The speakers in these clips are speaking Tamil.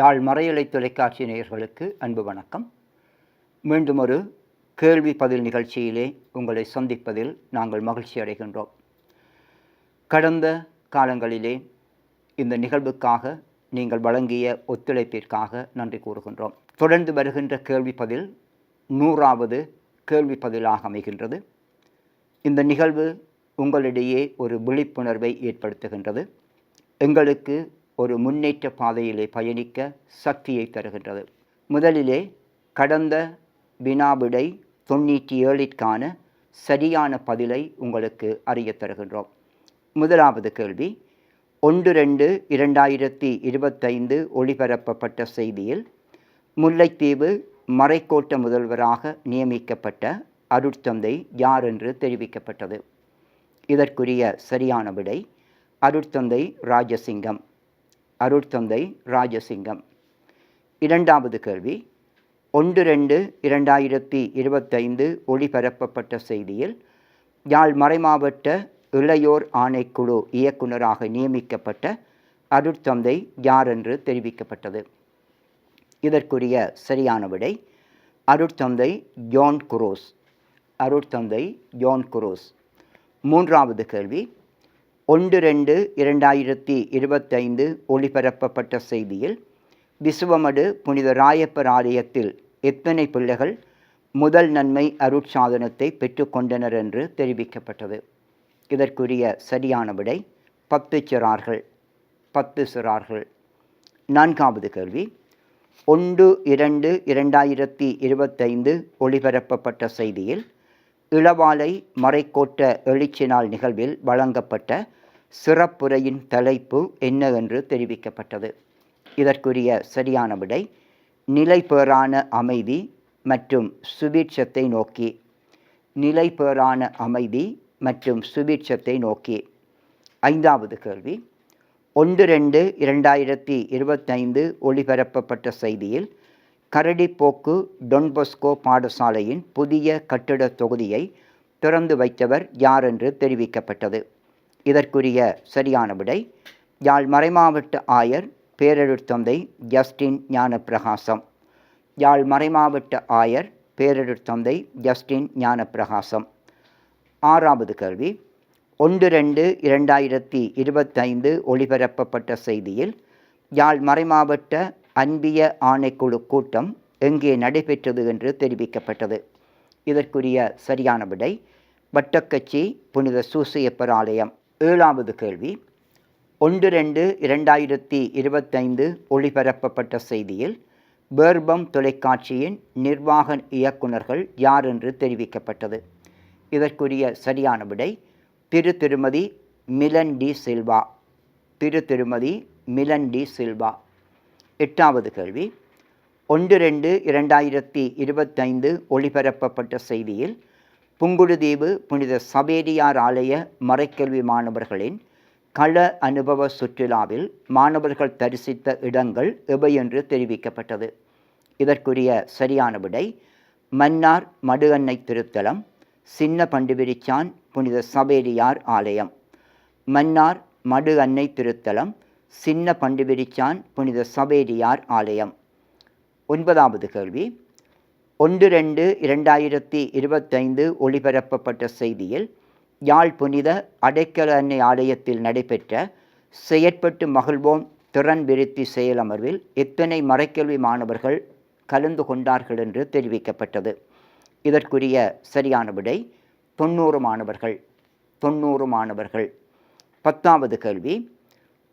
யாழ் மறையலை தொலைக்காட்சி நேயர்களுக்கு அன்பு வணக்கம். மீண்டும் ஒரு கேள்வி பதில் நிகழ்ச்சியிலே உங்களை சந்திப்பதில் நாங்கள் மகிழ்ச்சி அடைகின்றோம். கடந்த காலங்களிலே இந்த நிகழ்வுக்காக நீங்கள் வழங்கிய ஒத்துழைப்பிற்காக நன்றி கூறுகின்றோம். தொடர்ந்து வருகின்ற கேள்வி பதில் நூறாவது கேள்வி பதிலாக அமைகின்றது. இந்த நிகழ்வு உங்களிடையே ஒரு விழிப்புணர்வை ஏற்படுத்துகின்றது. எங்களுக்கு ஒரு முன்னேற்ற பாதையிலே பயணிக்க சக்தியை தருகின்றது. முதலிலே கடந்த வினாவிடை தொண்ணூற்றி ஏழிற்கான சரியான பதிலை உங்களுக்கு அறியத் தருகின்றோம். முதலாவது கேள்வி ஒன்று ரெண்டு இரண்டாயிரத்தி இருபத்தைந்து ஒளிபரப்பப்பட்ட செய்தியில் முல்லைத்தீவு மறைக்கோட்ட முதல்வராக நியமிக்கப்பட்ட அருட்தந்தை யார் என்று தெரிவிக்கப்பட்டது? இதற்குரிய சரியான விடை அருட்தந்தை ராஜசிங்கம். அருட்தந்தை ராஜசிங்கம். இரண்டாவது கேள்வி. ஒன்று ரெண்டு இரண்டாயிரத்தி இருபத்தைந்து ஒளிபரப்பப்பட்ட செய்தியில் யாழ் மறைமாவட்ட இளையோர் ஆணைக்குழு இயக்குநராக நியமிக்கப்பட்ட அருட்தந்தை யார் என்று தெரிவிக்கப்பட்டது? இதற்குரிய சரியான விடை அருட்தந்தை ஜோன் குரோஸ். அருட்தந்தை ஜோன் குரோஸ். மூன்றாவது கேள்வி. ஒன்று ரெண்டு இரண்டாயிரத்தி இருபத்தைந்து ஒளிபரப்பப்பட்ட செய்தியில் விசுவமடு புனித ராயப்பர் ஆலயத்தில் எத்தனை பிள்ளைகள் முதல் நன்மை அருட்சாதனத்தை பெற்றுக்கொண்டனர் என்று தெரிவிக்கப்பட்டது. இதற்குரிய சரியான விடை பத்து சிறார்கள் பத்து சிறார்கள். நான்காவது கேள்வி ஒன்று இரண்டு இரண்டாயிரத்தி இருபத்தைந்து ஒளிபரப்பப்பட்ட செய்தியில் இளவாலை மறைக்கோட்ட எழுச்சி நாள் நிகழ்வில் வழங்கப்பட்ட சிறப்புரையின் தலைப்பு என்னவென்று தெரிவிக்கப்பட்டது. இதற்குரிய சரியான விடை நிலைபேறான அமைதி மற்றும் சுபீட்சத்தை நோக்கி. நிலைபேறான அமைதி மற்றும் சுபீட்சத்தை நோக்கி. ஐந்தாவது கேள்வி ஒன்று ரெண்டு இரண்டாயிரத்தி இருபத்தைந்து ஒளிபரப்பப்பட்ட செய்தியில் கரடிப்போக்கு டொன்பொஸ்கோ பாடசாலையின் புதிய கட்டிடத் தொகுதியை திறந்து வைத்தவர் யார் என்று தெரிவிக்கப்பட்டது? இதற்குரிய சரியான விடை யாழ் மறைமாவட்ட ஆயர் பேரருட்தந்தை ஜஸ்டின் ஞானப்பிரகாசம். யாழ் மறைமாவட்ட ஆயர் பேரருட்தந்தை ஜஸ்டின் ஞானப்பிரகாசம். ஆறாவது கேள்வி. ஒன்று ரெண்டு இரண்டாயிரத்தி இருபத்தைந்து ஒளிபரப்பப்பட்ட செய்தியில் யாழ் மறைமாவட்ட அன்பிய ஆணைக்குழு கூட்டம் எங்கே நடைபெற்றது என்று தெரிவிக்கப்பட்டது. இதற்குரிய சரியான விடை வட்டக்கச்சி புனித சூசையப்பர் ஆலயம். ஏழாவது கேள்வி. ஒன்று ரெண்டு இரண்டாயிரத்தி இருபத்தைந்து ஒளிபரப்பப்பட்ட செய்தியில் பேர்பம் தொலைக்காட்சியின் நிர்வாக இயக்குநர்கள் யார் என்று தெரிவிக்கப்பட்டது. இதற்குரிய சரியான விடை திரு திருமதி மிலன் டி சில்வா. திரு திருமதி மிலன் டி சில்வா. எட்டாவது கேள்வி. ஒன்று ரெண்டு இரண்டாயிரத்தி இருபத்தைந்து ஒளிபரப்பப்பட்ட செய்தியில் புங்குடுதீவு புனித சபேரியார் ஆலய மறைக்கல்வி மாணவர்களின் கள அனுபவ சுற்றுலாவில் மாணவர்கள் தரிசித்த இடங்கள் எவை என்று தெரிவிக்கப்பட்டது. இதற்குரிய சரியான விடை மன்னார் மடு அன்னை திருத்தலம் சின்ன பண்டுபிரிச்சான் புனித சபேரியார் ஆலயம். மன்னார் மடு அன்னை திருத்தலம் சின்ன பண்டுபிரிச்சான் புனித சபேரியார் ஆலயம். ஒன்பதாவது கேள்வி ஒன்று ரெண்டு இரண்டாயிரத்தி இருபத்தைந்து ஒளிபரப்பப்பட்ட செய்தியில் யாழ் புனித அடைக்கல அன்னை ஆலயத்தில் நடைபெற்ற செயற்பட்டு மகிழ்வோம் திறன் விருத்தி செயலமர்வில் எத்தனை மறைக்கல்வி மாணவர்கள் கலந்து கொண்டார்கள் என்று தெரிவிக்கப்பட்டது. இதற்குரிய சரியான விடை தொண்ணூறு மாணவர்கள். தொண்ணூறு மாணவர்கள். பத்தாவது கேள்வி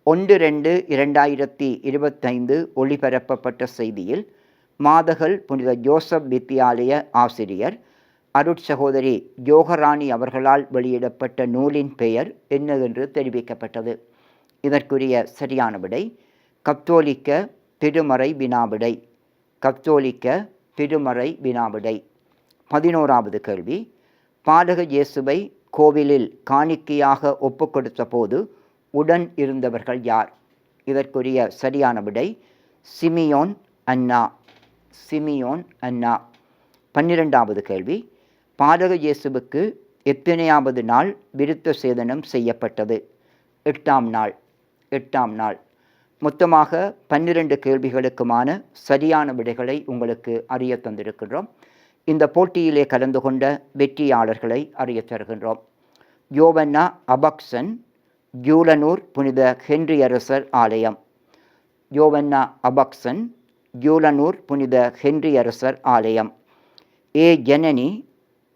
ஒன்று ரெண்டு இரண்டாயிரத்தி இருபத்தைந்து ஒளிபரப்பப்பட்ட செய்தியில் மாதகள் புனித ஜோசப் வித்தியாலய ஆசிரியர் அருட்சகோதரி ஜோகராணி அவர்களால் வெளியிடப்பட்ட நூலின் பெயர் என்னதென்று தெரிவிக்கப்பட்டது. இதற்குரிய சரியான விடை கத்தோலிக்க திருமறை வினாவிடை. கத்தோலிக்க திருமறை வினாவிடை. பதினோராவது கேள்வி பாடக இயேசுவை கோவிலில் காணிக்கையாக ஒப்புக்கொடுத்த போது உடன் இருந்தவர்கள் யார்? இதற்குரிய சரியான விடை சிமியோன் அண்ணா. சிமியோன் அண்ணா. பன்னிரெண்டாவது கேள்வி. பாதக இயேசுவுக்கு எத்தனையாவது நாள் விருத்த சேதனம் செய்யப்பட்டது? எட்டாம் நாள். எட்டாம் நாள். மொத்தமாக பன்னிரண்டு கேள்விகளுக்குமான சரியான விடைகளை உங்களுக்கு அறிய தந்திருக்கின்றோம். இந்த போட்டியிலே கலந்து கொண்ட வெற்றியாளர்களை அறிய தருகின்றோம். யோவன்னா அபக்சன் ஜூலனூர் புனித ஹென்றி அரசர் ஆலயம். யோவன்னா அபக்சன் கியூலனூர் புனித ஹென்றி அரசர் ஆலயம். ஏ ஜனனி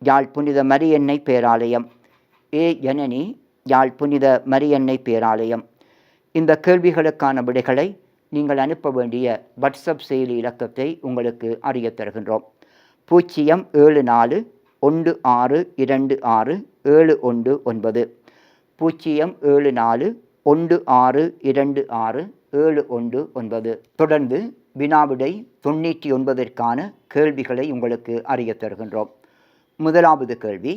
யாழ் புனித மரியன்னை பேராலயம். ஏ ஜனனி யாழ் புனித மரியன்னை பேராலயம். இந்த கேள்விகளுக்கான விடைகளை நீங்கள் அனுப்ப வேண்டிய வாட்ஸ்அப் செயலி இலக்கத்தை உங்களுக்கு அறிய தருகின்றோம். பூஜ்ஜியம் ஏழு நாலு ஒன்று ஆறு இரண்டு ஆறு ஏழு ஒன்று ஒன்பது. பூஜ்ஜியம் ஏழு நாலு ஒன்று ஆறு இரண்டு ஆறு ஏழு ஒன்று ஒன்பது. தொடர்ந்து வினாவிடை தொண்ணூற்றி ஒன்பதற்கான கேள்விகளை உங்களுக்கு அறிய தருகின்றோம். முதலாவது கேள்வி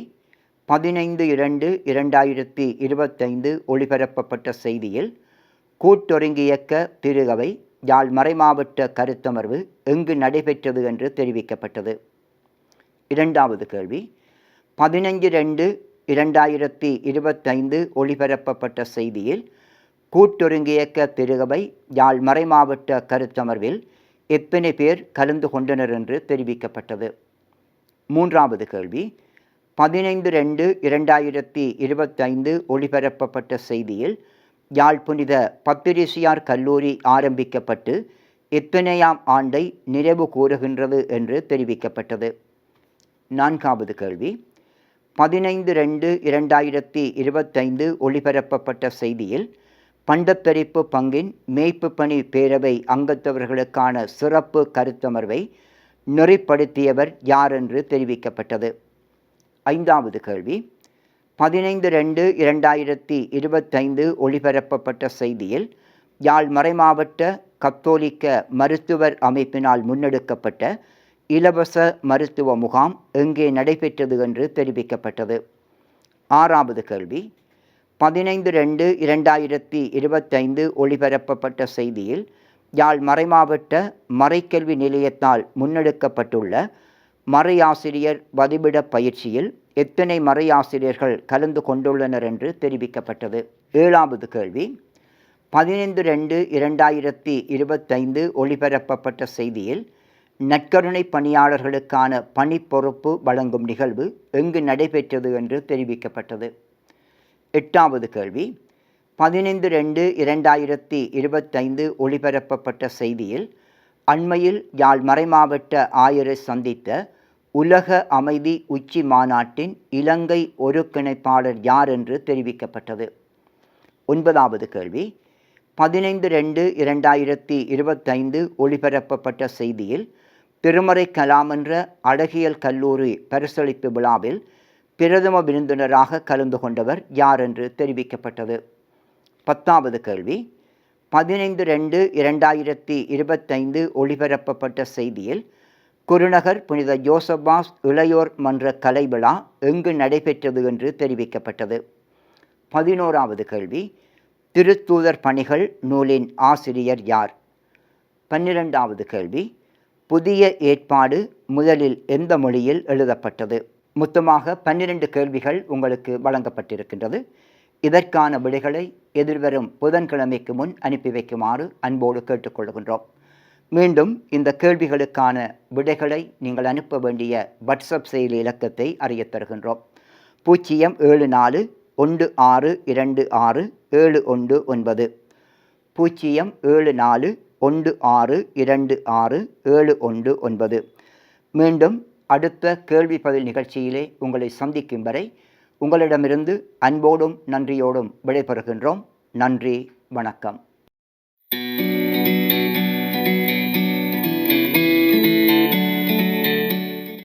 பதினைந்து இரண்டு இரண்டாயிரத்தி இருபத்தைந்து ஒளிபரப்பப்பட்ட செய்தியில் கூட்டொருங்கியக்க திருகவை யாழ் மறைமாவட்ட கருத்தமர்வு எங்கு நடைபெற்றது என்று தெரிவிக்கப்பட்டது. இரண்டாவது கேள்வி பதினைஞ்சு ரெண்டு இரண்டாயிரத்தி இருபத்தைந்து ஒளிபரப்பப்பட்ட செய்தியில் கூட்டொருங்கியக்க திருகவை யாழ் மறைமாவட்ட கருத்தமர்வில் எத்தனை பேர் கலந்து கொண்டனர் என்று தெரிவிக்கப்பட்டது? மூன்றாவது கேள்வி. பதினைந்து ரெண்டு இரண்டாயிரத்தி இருபத்தைந்து ஒளிபரப்பப்பட்ட செய்தியில் யாழ் புனித பத்திரிசியார் கல்லூரி ஆரம்பிக்கப்பட்டு எத்தனையாம் ஆண்டை நிறைவு கூறுகின்றது என்று தெரிவிக்கப்பட்டது. நான்காவது கேள்வி. பதினைந்து ரெண்டு இரண்டாயிரத்தி இருபத்தைந்து ஒளிபரப்பப்பட்ட செய்தியில் பண்டப்பெரிப்பு பங்கின் மேய்ப்பு பணி பேரவை அங்கத்தவர்களுக்கான சிறப்பு கருத்தமர்வை நெறிப்படுத்தியவர் யார் என்று தெரிவிக்கப்பட்டது? ஐந்தாவது கேள்வி. பதினைந்து ரெண்டு இரண்டாயிரத்தி இருபத்தைந்து ஒளிபரப்பப்பட்ட செய்தியில் யாழ் மறைமாவட்ட கத்தோலிக்க மருத்துவர் அமைப்பினால் முன்னெடுக்கப்பட்ட இலவச மருத்துவ முகாம் எங்கே நடைபெற்றது என்று தெரிவிக்கப்பட்டது? ஆறாவது கேள்வி. பதினைந்து ரெண்டு இரண்டாயிரத்தி இருபத்தைந்து ஒளிபரப்பப்பட்ட செய்தியில் யாழ் மறைமாவட்ட மறைக்கல்வி நிலையத்தால் முன்னெடுக்கப்பட்டுள்ள மறையாசிரியர் வதிவிட பயிற்சியில் எத்தனை மறையாசிரியர்கள் கலந்து கொண்டுள்ளனர் என்று தெரிவிக்கப்பட்டது. ஏழாவது கேள்வி. பதினைந்து ரெண்டு இரண்டாயிரத்தி இருபத்தைந்து ஒளிபரப்பப்பட்ட செய்தியில் நற்கருணை பணியாளர்களுக்கான பணி பொறுப்பு வழங்கும் நிகழ்வு எங்கு நடைபெற்றது என்று தெரிவிக்கப்பட்டது. எட்டாவது கேள்வி. பதினைந்து ரெண்டு இரண்டாயிரத்தி இருபத்தைந்து ஒளிபரப்பப்பட்ட செய்தியில் அண்மையில் யாழ் மறைமாவட்ட ஆயரை சந்தித்த உலக அமைதி உச்சி மாநாட்டின் இலங்கை ஒருங்கிணைப்பாளர் யார் என்று தெரிவிக்கப்பட்டது. ஒன்பதாவது கேள்வி. பதினைந்து ரெண்டு இரண்டாயிரத்தி இருபத்தைந்து ஒளிபரப்பப்பட்ட செய்தியில் திருமறை கலாம் என்ற அழகியல் கல்லூரி பரிசளிப்பு விழாவில் பிரதம விருந்தினராக கலந்து கொண்டவர் யார் என்று தெரிவிக்கப்பட்டது? பத்தாவது கேள்வி. பதினைந்து ரெண்டு இரண்டாயிரத்தி இருபத்தைந்து ஒளிபரப்பப்பட்ட செய்தியில் குருநகர் புனித ஜோசபாஸ் இளையோர் மன்ற கலை விழா எங்கு நடைபெற்றது என்று தெரிவிக்கப்பட்டது. பதினோராவது கேள்வி. திருத்தூதர் பணிகள் நூலின் ஆசிரியர் யார்? பன்னிரெண்டாவது கேள்வி. புதிய ஏற்பாடு முதலில் எந்த மொழியில் எழுதப்பட்டது? மொத்தமாக பன்னிரண்டு கேள்விகள் உங்களுக்கு வழங்கப்பட்டிருக்கின்றது. இதற்கான விடைகளை எதிர்வரும் புதன்கிழமைக்கு முன் அனுப்பி வைக்குமாறு அன்போடு கேட்டுக்கொள்கின்றோம். மீண்டும் இந்த கேள்விகளுக்கான விடைகளை நீங்கள் அனுப்ப வேண்டிய வாட்ஸ்அப் செயலி இலக்கத்தை அறியத் தருகின்றோம். பூஜ்ஜியம் ஏழு நாலு ஒன்று ஆறு இரண்டு ஆறு ஏழு ஒன்று ஒன்பது. பூஜ்ஜியம் ஏழு நாலு ஒன்று ஆறு இரண்டு ஆறு ஏழு ஒன்று ஒன்பது. மீண்டும் அடுத்த கேள்வி பதில் நிகழ்ச்சியிலே உங்களை சந்திக்கும் வரை உங்களிடமிருந்து அன்போடும் நன்றியோடும் விடைபெறுகின்றோம். நன்றி வணக்கம்.